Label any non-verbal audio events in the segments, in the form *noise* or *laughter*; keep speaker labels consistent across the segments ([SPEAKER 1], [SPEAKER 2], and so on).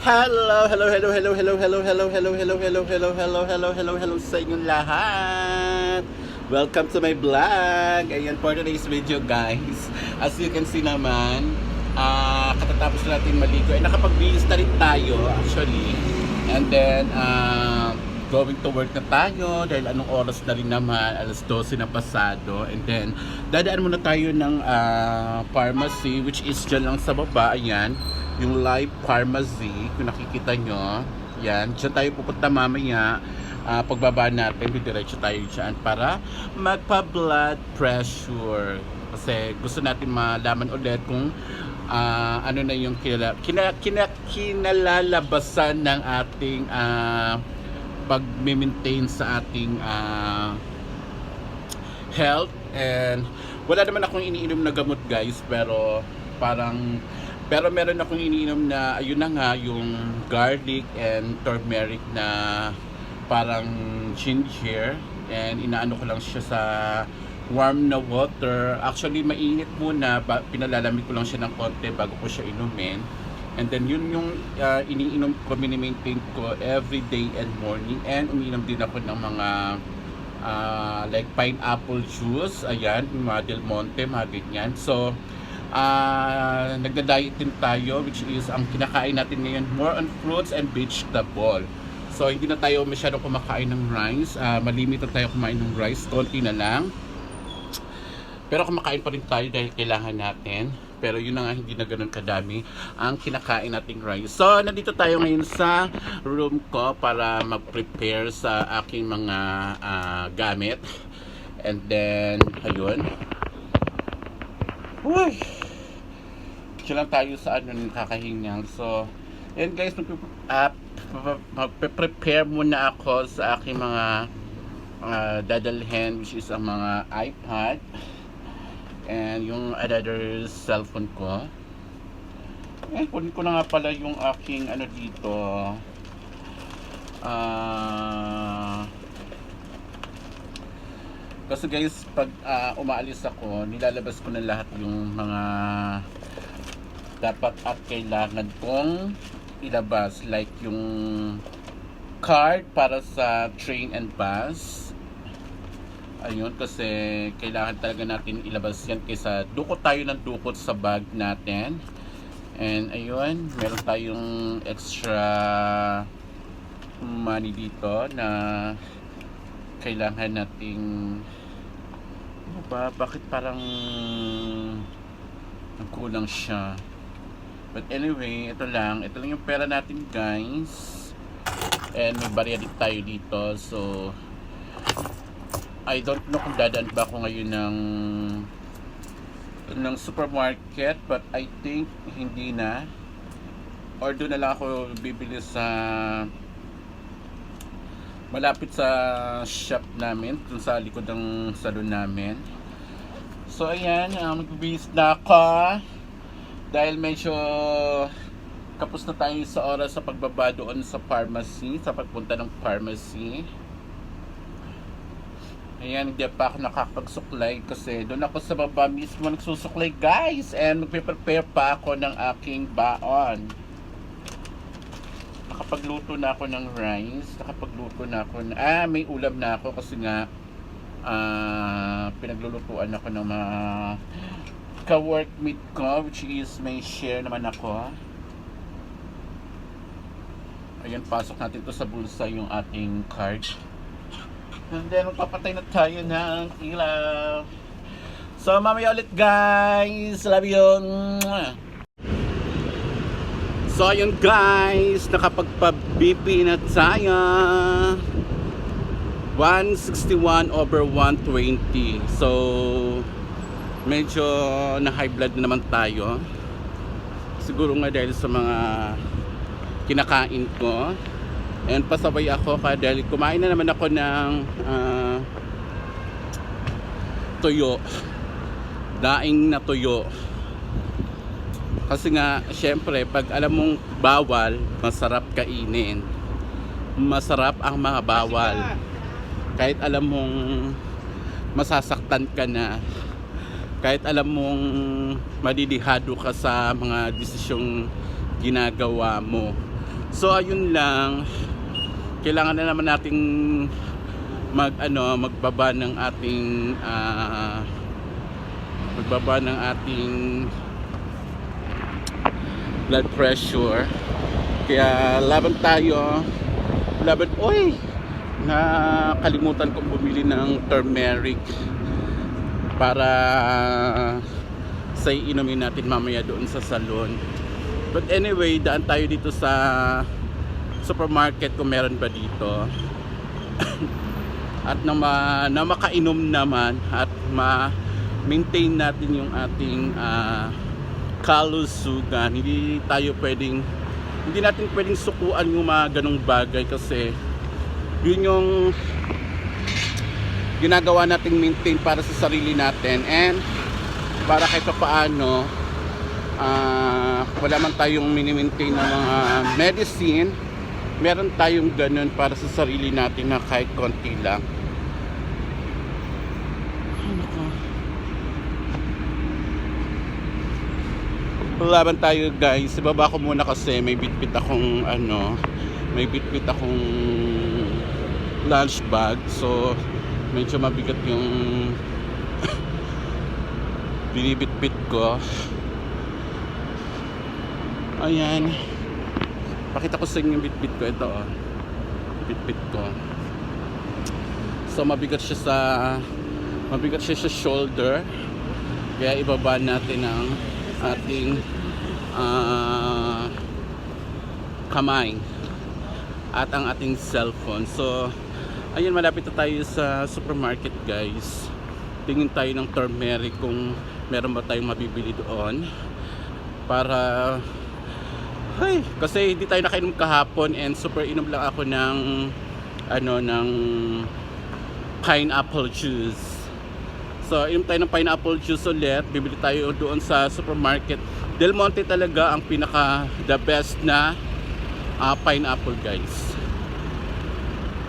[SPEAKER 1] Hello, hello, hello, hello, hello, hello, hello, hello, hello, hello, hello, hello, hello, hello, hello sa inyong lahat. Welcome to my vlog. Ayan for today's video guys. As you can see naman, ah katatapos na natin maligo. Ay nakapag-bihis na rin tayo actually. And then, ah going to work na tayo dahil anong oras na rin naman, alas 12 na pasado. And then, dadaan muna tayo ng ah, pharmacy which is dyan lang sa baba. Ayan, yung live pharmacy. Kung nakikita nyo, yan. Dyan tayo pupunta mamaya. Ah, pagbaba natin, didiretso tayo dyan para magpa-blood pressure. Kasi gusto natin malaman ulit kung ah, ano na yung kinala, kina, kina, kinalalabasan ng ating ah, pag-maintain sa ating ah, health and wala naman akong iniinom na gamot guys pero parang pero meron akong iniinom na ayun na nga yung garlic and turmeric na parang ginger. And inaano ko lang siya sa warm na water. Actually mainit muna. Pinalalamig ko lang siya ng konti bago ko siya inumin. And then yun yung uh, iniinom ko mini-maintain ko every day and morning. And umiinom din ako ng mga ah, like pineapple juice, ayan, mga Del Monte, mga ganyan. So, ah nagda-diet din tayo, which is ang kinakain natin ngayon, more on fruits and vegetable. So, hindi na tayo masyadong kumakain ng rice. ah malimit na tayo kumain ng rice, konti na lang. Pero kumakain pa rin tayo dahil kailangan natin. Pero yun na nga, hindi na ganun kadami ang kinakain nating rice. So, nandito tayo ngayon sa room ko para mag-prepare sa aking mga ah, gamit. And then, ayun. Uy! Diyan lang tayo sa ano, kakahingal. So, yun guys, magpe- ah, magpe-prepare muna ako sa aking mga ah, dadalhin, which is ang mga iPad and yung another cellphone ko eh kunin ko na nga pala yung aking ano dito ah kasi guys pag ah, umaalis ako nilalabas ko na lahat yung mga dapat at kailangan kong ilabas like yung card para sa train and bus Ayun, kasi kailangan talaga natin ilabas yan kaysa dukot tayo ng dukot sa bag natin. And ayun, meron tayong extra money dito na kailangan nating ano ba, bakit parang kulang siya. But anyway, ito lang. Ito lang yung pera natin guys. And may barya tayo dito. So, I don't know kung dadaan ba ako ngayon ng ng supermarket but I think hindi na or doon na lang ako bibili sa malapit sa shop namin dun sa likod ng salon namin so ayan um, magbibihis na ako dahil medyo kapos na tayo sa oras sa pagbaba doon sa pharmacy sa pagpunta ng pharmacy. Ayan, hindi pa ako nakakapagsuklay kasi doon ako sa baba mismo nagsusuklay guys. And magpe-prepare pa ako ng aking baon. Nakapagluto na ako ng rice, nakapagluto na ako na, ah may ulam na ako kasi nga ah pinaglulutuan ako ng mga ka-workmate ko which is may share naman ako. Ayan, pasok natin to sa bulsa yung ating card. And then, magpapatay na tayo ng ilaw. So, mamaya ulit guys. Love you. So, ayun guys. Nakapagpa-BP na tayo. 161 over 120. So, medyo na high blood na naman tayo. Siguro nga dahil sa mga kinakain ko. And pasabay ako ka dahil kumain na naman ako ng ah, tuyo. Daing na tuyo. Kasi nga, syempre, pag alam mong bawal, masarap kainin. Masarap ang mga bawal. Kahit alam mong masasaktan ka na. Kahit alam mong madidihado ka sa mga desisyong ginagawa mo So ayun lang. Kailangan na naman nating mag ano magbaba ng ating ah, magbaba ng ating blood pressure. Kaya laban tayo. Laban, oy! Nakalimutan kong bumili ng turmeric para sa inumin natin mamaya doon sa salon. But anyway, daan tayo dito sa supermarket kung meron ba dito. *coughs* at na, ma, na makainom naman at ma-maintain natin yung ating ah, kalusugan. Hindi tayo pwedeng hindi natin pwedeng sukuan yung mga ganong bagay kasi yun yung ginagawa nating maintain para sa sarili natin and para kahit pa paano ah, wala man tayong mini-maintain ng mga medicine meron tayong ganun para sa sarili natin na kahit konti lang. Laban tayo guys. Ibaba ko muna kasi may bitbit akong ano, may bitbit akong lunch bag. So medyo mabigat yung *coughs* binibitbit ko. Ayan. Pakita ko sa inyo yung bitbit ko ito oh. Bitbit ko. So mabigat siya sa mabigat siya sa shoulder. Kaya ibaba natin ang ating ah, kamay at ang ating cellphone. So, ayun malapit na tayo sa supermarket guys. Tingin tayo ng turmeric kung meron ba tayong mabibili doon para ay, kasi hindi tayo nakainom kahapon and super inom lang ako ng ano ng pineapple juice. So, inom tayo ng pineapple juice ulit. Bibili tayo doon sa supermarket. Del Monte talaga ang pinaka the best na ah, pineapple guys.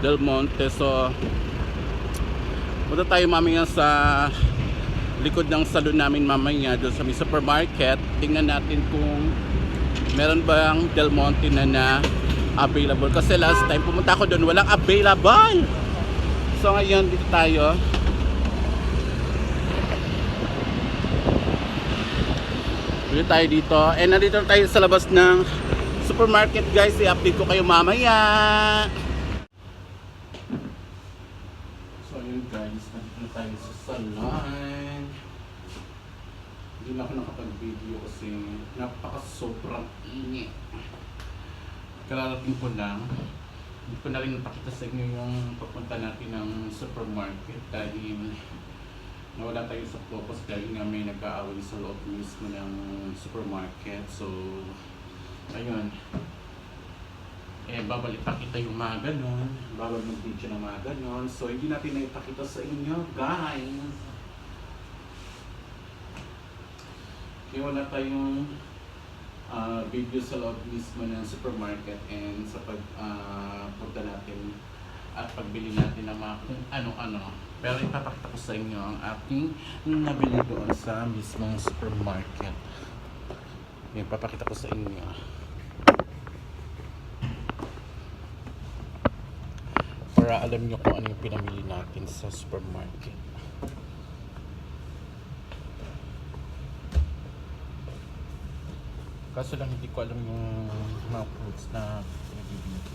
[SPEAKER 1] Del Monte. So, punta tayo mamaya sa likod ng salon namin mamaya doon sa may supermarket. Tingnan natin kung meron bang Del Monte na na available. Kasi last time pumunta ako doon, walang available. So ngayon dito tayo. Dito tayo dito. And nandito na tayo sa labas ng supermarket guys. I-update ko kayo mamaya. So ayun guys, nandito na tayo sa salon. Hindi na ako nakapag-video kasi napaka-sobrang init. Kararating ko lang. Hindi ko na rin napakita sa inyo yung papunta natin ng supermarket dahil nawala tayo sa focus dahil nga may nag-aaway sa loob mismo ng supermarket. So, ayun. Eh, babal ipakita yung mga ganon. Bawal mag-video ng mga ganon. So, hindi natin na ipakita sa inyo, guys. Kaya wala tayong ah, video sa loob mismo ng supermarket and sa pag ah, punta natin at pagbili natin ng mga kung ano-ano. Pero ipapakita ko sa inyo ang aking nabili doon sa mismong supermarket. Yan, papakita ko sa inyo. Para alam nyo kung ano yung pinamili natin sa supermarket. Kaso lang hindi ko alam yung mga fruits na pinabibili.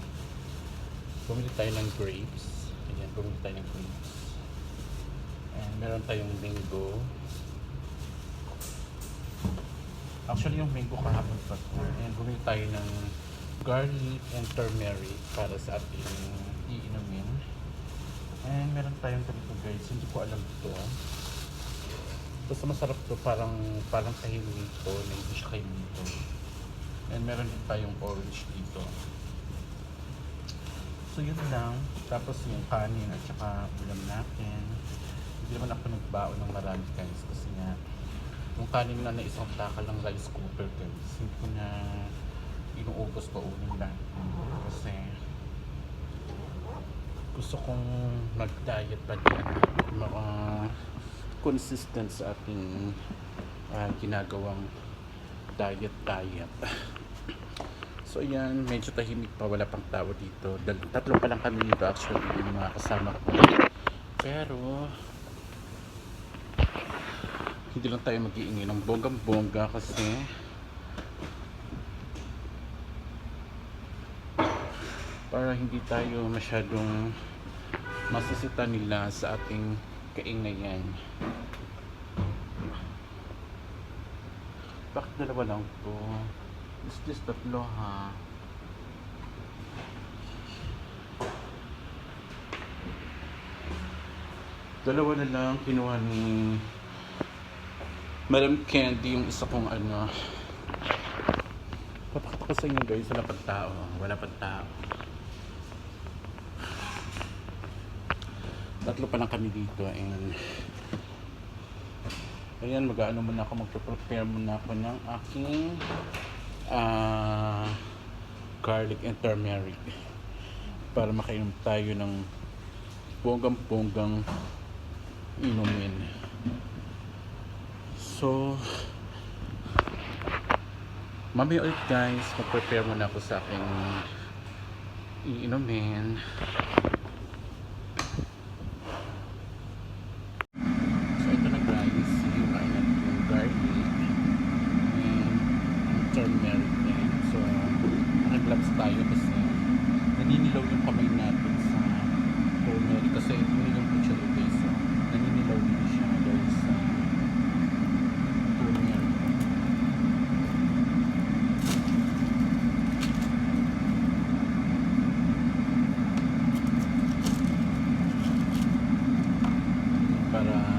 [SPEAKER 1] Bumili tayo ng grapes. Ayan, bumili tayo ng grapes. And meron tayong mango. Actually, yung mango kahapon pa to. And bumili tayo ng garlic and turmeric para sa ating iinumin. And meron tayong ganito guys. Hindi ko alam ito. Basta masarap to. Parang, parang kahimito. Na hindi siya kahimito. And meron din tayong orange dito. So yun lang. Tapos yung kanin at saka ulam natin. Hindi naman ako nagbaon ng marami guys. Kasi nga, yung kanin na na isang takal ng rice cooker guys. Hindi ko na inuubos pa uling lang. Kasi gusto kong mag-diet pa din. Mga consistent sa ating ah, ginagawang diet diet. *clears throat* So ayan, medyo tahimik pa, wala pang tao dito. Dal- tatlo pa lang kami dito actually, yung mga kasama ko. Pero, hindi lang tayo mag-iingi ng bonggang-bongga kasi para hindi tayo masyadong masisita nila sa ating kaingayan. Bakit dalawa lang to? Is this tatlo ha? Dalawa na lang kinuha ni Madam Candy yung isa kong ano. Papakita ko sa inyo guys, wala pang tao. Wala pang tao. Tatlo pa lang kami dito and Ayan, mag-ano muna ako, magpe-prepare muna ako ng aking ah garlic and turmeric para makainom tayo ng bonggang-bonggang inumin. So, mamaya ulit guys, mag-prepare muna ako sa aking iinumin. Para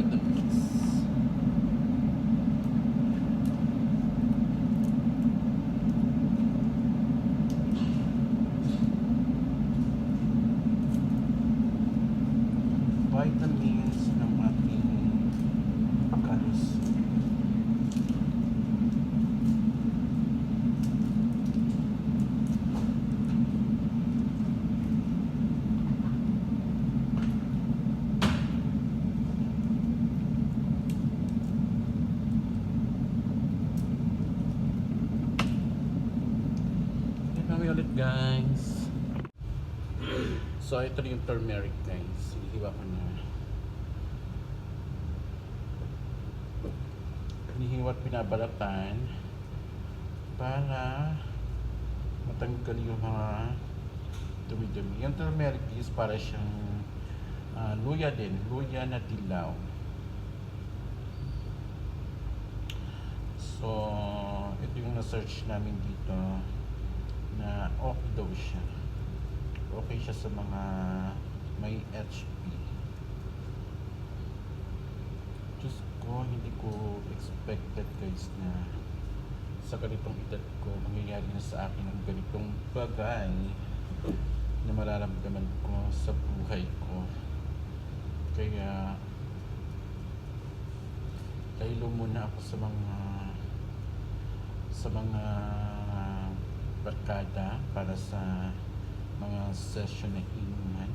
[SPEAKER 1] Sa vitamins. vitamins ng ating kalusugan. Yan kami ulit guys. So ito yung turmeric guys. Hinihiwa ko na. Hinihiwa at pinabalatan para matanggal yung mga dumi-dumi. Yung turmeric is para siyang ah, luya din. Luya na dilaw. So, ito yung na-search namin dito na okay daw siya. Okay siya sa mga may HP. Diyos ko, hindi ko expected guys na sa ganitong edad ko, mangyayari na sa akin ang ganitong bagay na mararamdaman ko sa buhay ko. Kaya, Laylo muna ako sa mga sa mga barkada para sa mga session na inuman.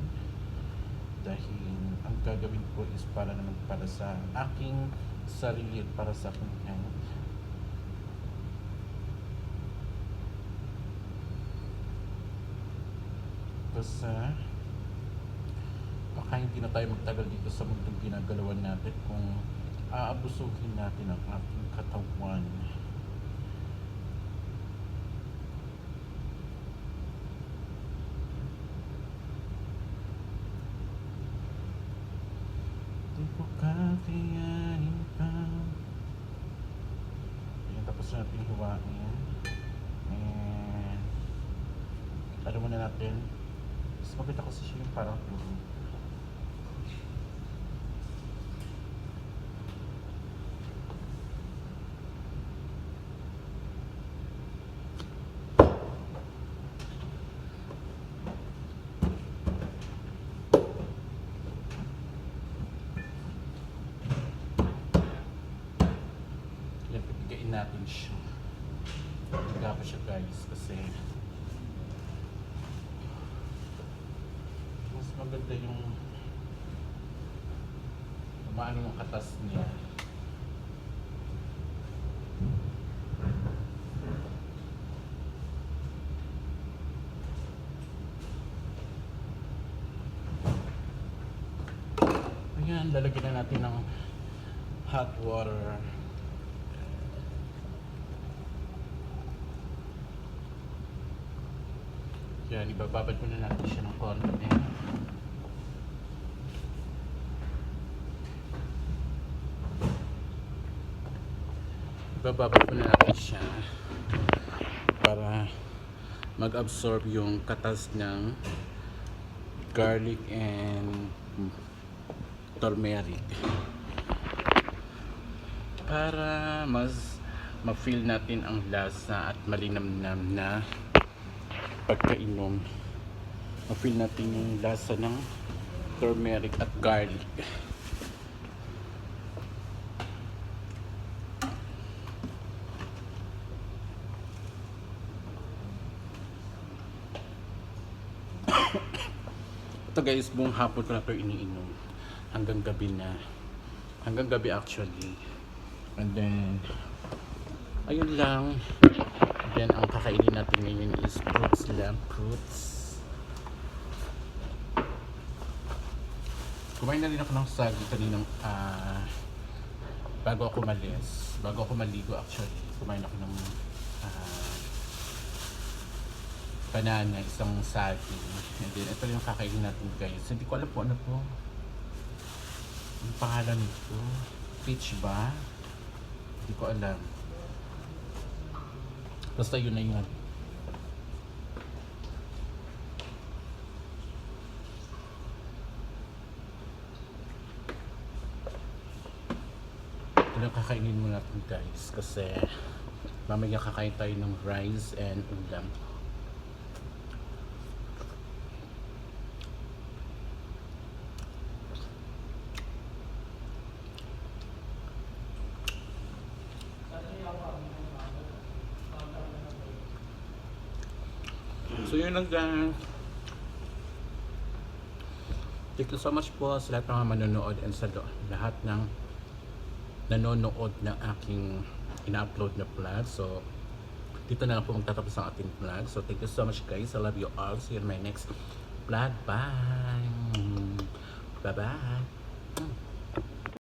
[SPEAKER 1] Dahil ang gagawin ko is para naman para sa aking sarili at para sa aking health. Basta baka hindi na tayo magtagal dito sa mundong ginagalawan natin kung aabusuhin natin ang ating katawan. Ko kakayanin pa. Ayan, tapos na natin hiwain. And, ano muna natin? Mas maganda kasi siya yung parang puro. Pipigain natin siya. Pipiga pa siya guys kasi mas maganda yung umaano yung katas niya. Ayan, lalagyan na natin ng hot water. Yan, ibababad muna natin siya ng konti. Ibababad muna natin siya para mag-absorb yung katas ng garlic and turmeric para mas ma-feel natin ang lasa at malinamnam na pagkainom. Ma-feel natin yung lasa ng turmeric at garlic. *coughs* Ito guys buong hapon ko na ito iniinom. Hanggang gabi na. Hanggang gabi actually. And then ayun lang then ang kakainin natin ngayon is fruits lang fruits kumain na rin ako ng sagi kaninang ah, bago ako malis bago ako maligo actually kumain ako ng ah, banana, isang saging. And then, ito yung kakainin natin guys. Hindi ko alam po ano po. Ang pangalan nito. Peach ba? Hindi ko alam. Basta yun na yun. Kakainin mo natin guys. Kasi mamaya kakain tayo ng rice and ulam. So yun lang guys. Thank you so much po sa lahat ng mga manonood and sa lahat ng nanonood ng aking ina-upload na vlog. So, dito na lang po magtatapos ang ating vlog. So, thank you so much guys. I love you all. See you in my next vlog. Bye! Bye-bye!